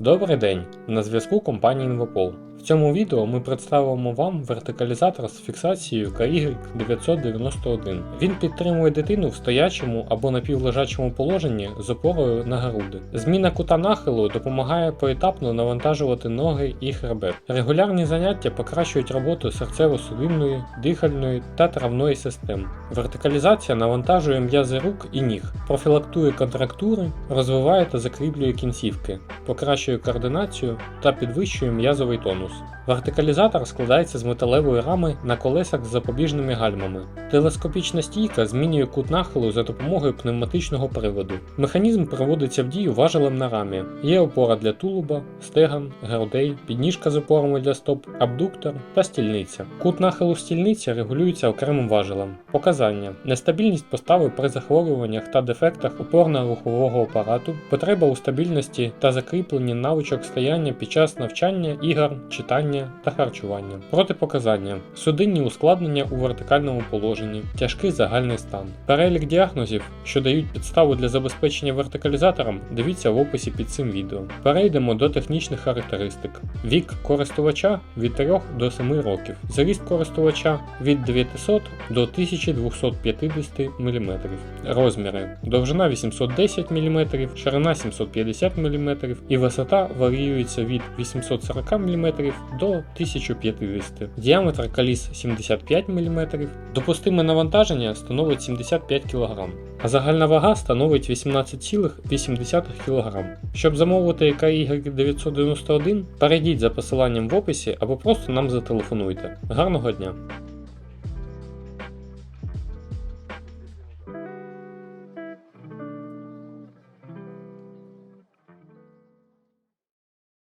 Добрий день! На зв'язку компанія Invopol. В цьому відео ми представимо вам вертикалізатор з фіксацією KY991. Він підтримує дитину в стоячому або напівлежачому положенні з опорою на груди. Зміна кута нахилу допомагає поетапно навантажувати ноги і хребет. Регулярні заняття покращують роботу серцево-судинної, дихальної та травної систем. Вертикалізація навантажує м'язи рук і ніг, профілактує контрактури, розвиває та закріплює кінцівки, покращує координацію та підвищує м'язовий тонус. Вертикалізатор складається з металевої рами на колесах з запобіжними гальмами. Телескопічна стійка змінює кут нахилу за допомогою пневматичного приводу. Механізм приводиться в дію важелем на рамі. Є опора для тулуба, стеган, грудей, підніжка з опорами для стоп, абдуктор та стільниця. Кут нахилу стільниці регулюється окремим важелем. Показання: нестабільність постави при захворюваннях та дефектах опорно-рухового апарату, потреба у стабільності та закріпленні навичок стояння під час навчання, ігор, читання та харчування. Протипоказання: судинні ускладнення у вертикальному положенні, тяжкий загальний стан. Перелік діагнозів, що дають підставу для забезпечення вертикалізатором, дивіться в описі під цим відео. Перейдемо до технічних характеристик. Вік користувача від 3 до 7 років. Зріст користувача від 900 до 1250 мм. Розміри: довжина 810 мм, ширина 750 мм і висота варіюється від 840 мм до 1050 Діаметр коліс 75 мм. Допустиме навантаження становить 75 кг, а загальна вага становить 18,8 кг. Щоб замовити KY 991, перейдіть за посиланням в описі або просто нам зателефонуйте. Гарного дня!